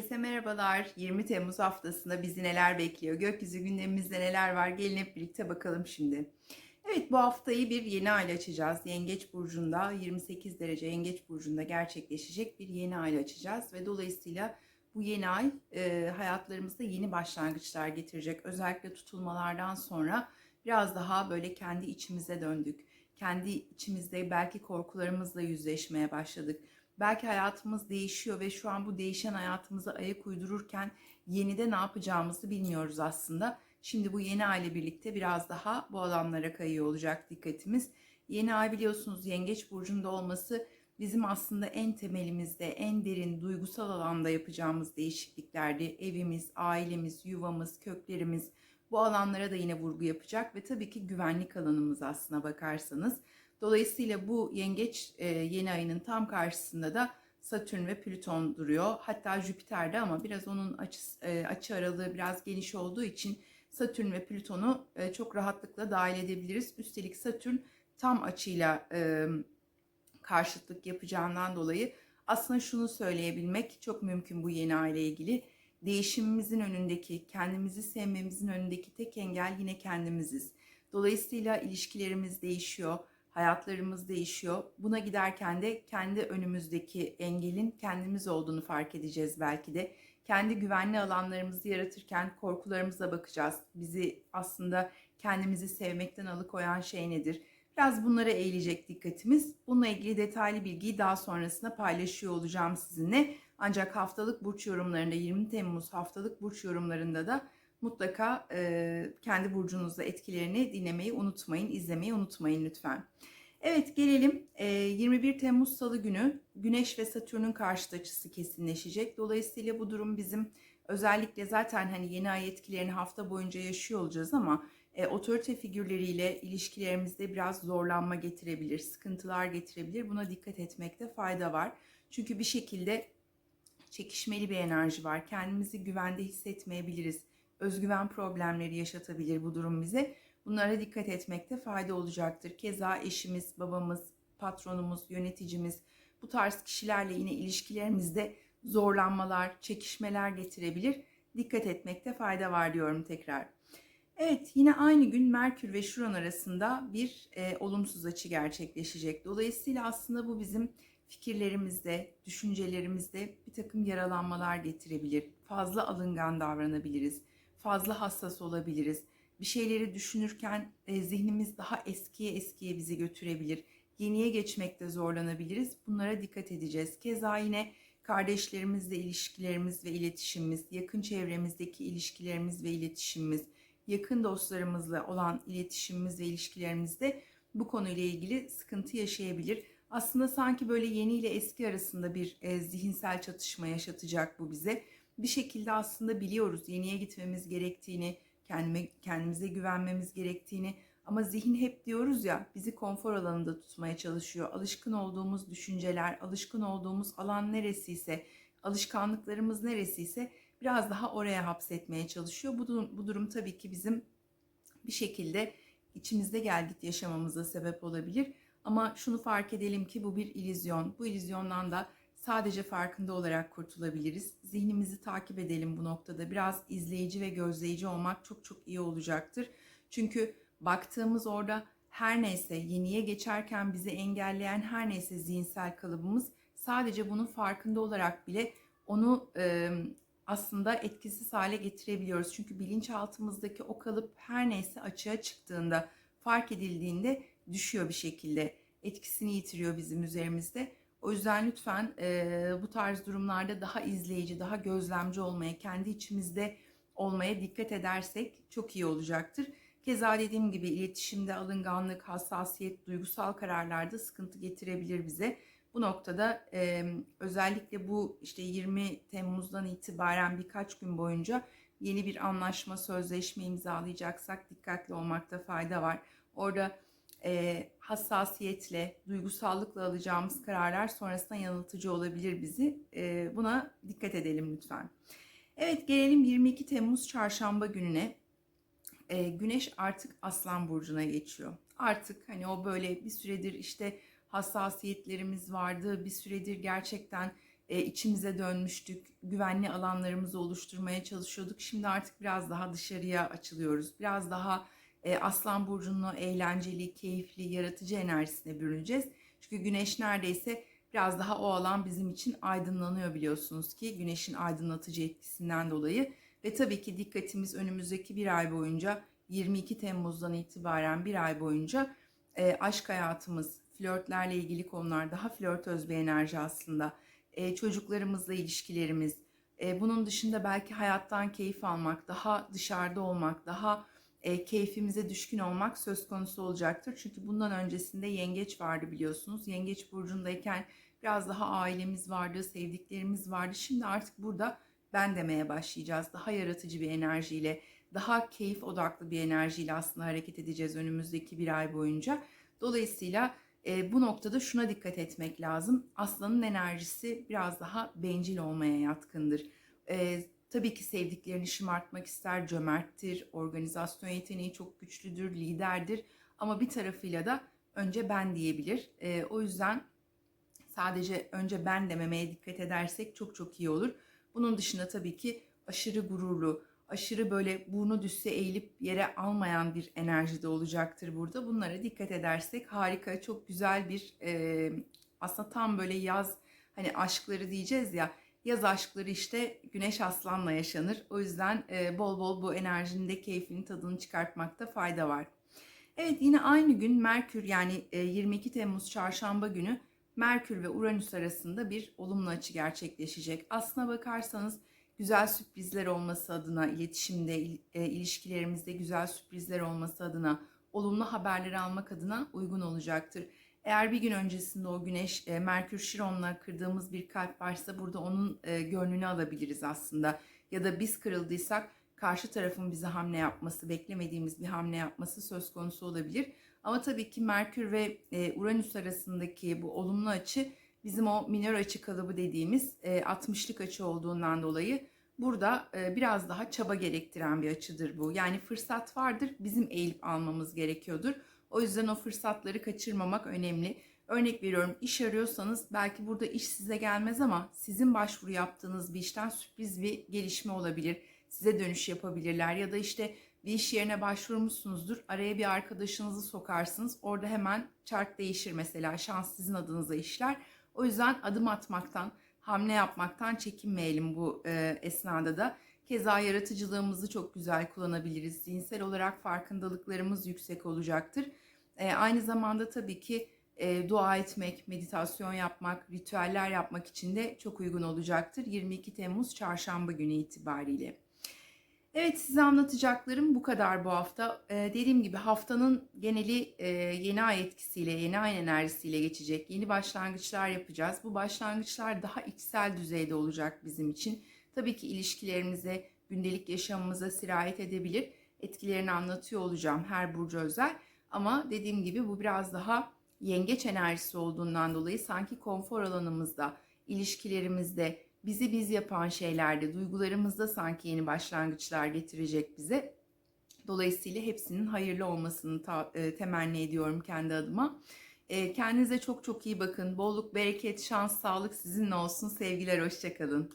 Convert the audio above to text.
Herkese merhabalar. 20 Temmuz haftasında bizi neler bekliyor? Gökyüzü gündemimizde neler var? Gelin hep birlikte bakalım şimdi. Evet bu haftayı bir yeni ay açacağız. Yengeç burcunda 28 derece Yengeç burcunda gerçekleşecek bir yeni ay açacağız ve dolayısıyla bu yeni ay e, hayatlarımızda yeni başlangıçlar getirecek. Özellikle tutulmalardan sonra biraz daha böyle kendi içimize döndük. Kendi içimizde belki korkularımızla yüzleşmeye başladık belki hayatımız değişiyor ve şu an bu değişen hayatımıza ayak uydururken yenide ne yapacağımızı bilmiyoruz aslında. Şimdi bu yeni ay ile birlikte biraz daha bu alanlara kayıyor olacak dikkatimiz. Yeni ay biliyorsunuz Yengeç burcunda olması bizim aslında en temelimizde, en derin duygusal alanda yapacağımız değişikliklerdi. Evimiz, ailemiz, yuvamız, köklerimiz bu alanlara da yine vurgu yapacak ve tabii ki güvenlik alanımız aslına bakarsanız. Dolayısıyla bu yengeç e, yeni ayının tam karşısında da Satürn ve Plüton duruyor. Hatta Jüpiter de ama biraz onun açı, e, açı aralığı biraz geniş olduğu için Satürn ve Plüton'u e, çok rahatlıkla dahil edebiliriz. Üstelik Satürn tam açıyla e, karşıtlık yapacağından dolayı aslında şunu söyleyebilmek çok mümkün bu yeni ay ile ilgili. Değişimimizin önündeki, kendimizi sevmemizin önündeki tek engel yine kendimiziz. Dolayısıyla ilişkilerimiz değişiyor hayatlarımız değişiyor. Buna giderken de kendi önümüzdeki engelin kendimiz olduğunu fark edeceğiz belki de. Kendi güvenli alanlarımızı yaratırken korkularımıza bakacağız. Bizi aslında kendimizi sevmekten alıkoyan şey nedir? Biraz bunlara eğilecek dikkatimiz. Bununla ilgili detaylı bilgiyi daha sonrasında paylaşıyor olacağım sizinle. Ancak haftalık burç yorumlarında 20 Temmuz haftalık burç yorumlarında da mutlaka e, kendi burcunuzda etkilerini dinlemeyi unutmayın, izlemeyi unutmayın lütfen. Evet gelelim e, 21 Temmuz Salı günü Güneş ve Satürn'ün karşıt açısı kesinleşecek. Dolayısıyla bu durum bizim özellikle zaten hani yeni ay etkilerini hafta boyunca yaşıyor olacağız ama e, otorite figürleriyle ilişkilerimizde biraz zorlanma getirebilir, sıkıntılar getirebilir. Buna dikkat etmekte fayda var. Çünkü bir şekilde çekişmeli bir enerji var. Kendimizi güvende hissetmeyebiliriz özgüven problemleri yaşatabilir bu durum bize. Bunlara dikkat etmekte fayda olacaktır. Keza eşimiz, babamız, patronumuz, yöneticimiz bu tarz kişilerle yine ilişkilerimizde zorlanmalar, çekişmeler getirebilir. Dikkat etmekte fayda var diyorum tekrar. Evet yine aynı gün Merkür ve Şuran arasında bir e, olumsuz açı gerçekleşecek. Dolayısıyla aslında bu bizim fikirlerimizde, düşüncelerimizde bir takım yaralanmalar getirebilir. Fazla alıngan davranabiliriz fazla hassas olabiliriz. Bir şeyleri düşünürken e, zihnimiz daha eskiye eskiye bizi götürebilir. Yeniye geçmekte zorlanabiliriz. Bunlara dikkat edeceğiz. Keza yine kardeşlerimizle ilişkilerimiz ve iletişimimiz, yakın çevremizdeki ilişkilerimiz ve iletişimimiz, yakın dostlarımızla olan iletişimimiz ve ilişkilerimizde bu konuyla ilgili sıkıntı yaşayabilir. Aslında sanki böyle yeni ile eski arasında bir e, zihinsel çatışma yaşatacak bu bize bir şekilde aslında biliyoruz yeniye gitmemiz gerektiğini, kendime, kendimize güvenmemiz gerektiğini ama zihin hep diyoruz ya bizi konfor alanında tutmaya çalışıyor. Alışkın olduğumuz düşünceler, alışkın olduğumuz alan neresiyse, alışkanlıklarımız neresiyse biraz daha oraya hapsetmeye çalışıyor. Bu durum, bu durum tabii ki bizim bir şekilde içimizde gelgit yaşamamıza sebep olabilir. Ama şunu fark edelim ki bu bir ilizyon. Bu ilizyondan da sadece farkında olarak kurtulabiliriz. Zihnimizi takip edelim bu noktada. Biraz izleyici ve gözleyici olmak çok çok iyi olacaktır. Çünkü baktığımız orada her neyse yeniye geçerken bizi engelleyen her neyse zihinsel kalıbımız sadece bunun farkında olarak bile onu e, aslında etkisiz hale getirebiliyoruz. Çünkü bilinçaltımızdaki o kalıp her neyse açığa çıktığında, fark edildiğinde düşüyor bir şekilde. Etkisini yitiriyor bizim üzerimizde. O yüzden lütfen e, bu tarz durumlarda daha izleyici, daha gözlemci olmaya, kendi içimizde olmaya dikkat edersek çok iyi olacaktır. Keza dediğim gibi iletişimde alınganlık, hassasiyet, duygusal kararlarda sıkıntı getirebilir bize. Bu noktada e, özellikle bu işte 20 Temmuz'dan itibaren birkaç gün boyunca yeni bir anlaşma, sözleşme imzalayacaksak dikkatli olmakta fayda var. Orada e, hassasiyetle, duygusallıkla alacağımız kararlar sonrasında yanıltıcı olabilir bizi. E, buna dikkat edelim lütfen. Evet gelelim 22 Temmuz çarşamba gününe. E, güneş artık Aslan Burcu'na geçiyor. Artık hani o böyle bir süredir işte hassasiyetlerimiz vardı. Bir süredir gerçekten e, içimize dönmüştük. Güvenli alanlarımızı oluşturmaya çalışıyorduk. Şimdi artık biraz daha dışarıya açılıyoruz. Biraz daha e, Aslan Burcu'nun o eğlenceli, keyifli, yaratıcı enerjisine bürüneceğiz. Çünkü güneş neredeyse biraz daha o alan bizim için aydınlanıyor biliyorsunuz ki güneşin aydınlatıcı etkisinden dolayı. Ve tabii ki dikkatimiz önümüzdeki bir ay boyunca 22 Temmuz'dan itibaren bir ay boyunca e, aşk hayatımız, flörtlerle ilgili konular daha flörtöz bir enerji aslında. E, çocuklarımızla ilişkilerimiz, e, bunun dışında belki hayattan keyif almak, daha dışarıda olmak, daha e, keyfimize düşkün olmak söz konusu olacaktır. Çünkü bundan öncesinde yengeç vardı biliyorsunuz. Yengeç burcundayken biraz daha ailemiz vardı, sevdiklerimiz vardı. Şimdi artık burada ben demeye başlayacağız. Daha yaratıcı bir enerjiyle, daha keyif odaklı bir enerjiyle aslında hareket edeceğiz önümüzdeki bir ay boyunca. Dolayısıyla e, bu noktada şuna dikkat etmek lazım. Aslanın enerjisi biraz daha bencil olmaya yatkındır. E, tabii ki sevdiklerini şımartmak ister, cömerttir, organizasyon yeteneği çok güçlüdür, liderdir. Ama bir tarafıyla da önce ben diyebilir. E, o yüzden sadece önce ben dememeye dikkat edersek çok çok iyi olur. Bunun dışında tabii ki aşırı gururlu, aşırı böyle burnu düşse eğilip yere almayan bir enerji de olacaktır burada. Bunlara dikkat edersek harika, çok güzel bir e, aslında tam böyle yaz hani aşkları diyeceğiz ya yaz aşkları işte güneş aslanla yaşanır. O yüzden e, bol bol bu enerjinin de keyfini tadını çıkartmakta fayda var. Evet yine aynı gün Merkür yani e, 22 Temmuz çarşamba günü Merkür ve Uranüs arasında bir olumlu açı gerçekleşecek. Aslına bakarsanız güzel sürprizler olması adına, iletişimde, e, ilişkilerimizde güzel sürprizler olması adına, olumlu haberleri almak adına uygun olacaktır. Eğer bir gün öncesinde o Güneş, e, Merkür Şiron'la kırdığımız bir kalp varsa burada onun e, gönlünü alabiliriz aslında. Ya da biz kırıldıysak karşı tarafın bize hamle yapması, beklemediğimiz bir hamle yapması söz konusu olabilir. Ama tabii ki Merkür ve e, Uranüs arasındaki bu olumlu açı bizim o minor açı kalıbı dediğimiz e, 60'lık açı olduğundan dolayı burada e, biraz daha çaba gerektiren bir açıdır bu. Yani fırsat vardır, bizim eğilip almamız gerekiyordur. O yüzden o fırsatları kaçırmamak önemli. Örnek veriyorum iş arıyorsanız belki burada iş size gelmez ama sizin başvuru yaptığınız bir işten sürpriz bir gelişme olabilir. Size dönüş yapabilirler ya da işte bir iş yerine başvurmuşsunuzdur. Araya bir arkadaşınızı sokarsınız. Orada hemen çark değişir mesela. Şans sizin adınıza işler. O yüzden adım atmaktan, hamle yapmaktan çekinmeyelim bu e, esnada da. Keza yaratıcılığımızı çok güzel kullanabiliriz. Zihinsel olarak farkındalıklarımız yüksek olacaktır. E, aynı zamanda tabii ki e, dua etmek, meditasyon yapmak, ritüeller yapmak için de çok uygun olacaktır. 22 Temmuz çarşamba günü itibariyle. Evet size anlatacaklarım bu kadar bu hafta. Ee, dediğim gibi haftanın geneli e, yeni ay etkisiyle, yeni ay enerjisiyle geçecek. Yeni başlangıçlar yapacağız. Bu başlangıçlar daha içsel düzeyde olacak bizim için. Tabii ki ilişkilerimize, gündelik yaşamımıza sirayet edebilir. Etkilerini anlatıyor olacağım her burcu özel. Ama dediğim gibi bu biraz daha yengeç enerjisi olduğundan dolayı sanki konfor alanımızda, ilişkilerimizde, bizi biz yapan şeylerde, duygularımızda sanki yeni başlangıçlar getirecek bize. Dolayısıyla hepsinin hayırlı olmasını ta, e, temenni ediyorum kendi adıma. E, kendinize çok çok iyi bakın. Bolluk, bereket, şans, sağlık sizinle olsun. Sevgiler, hoşçakalın.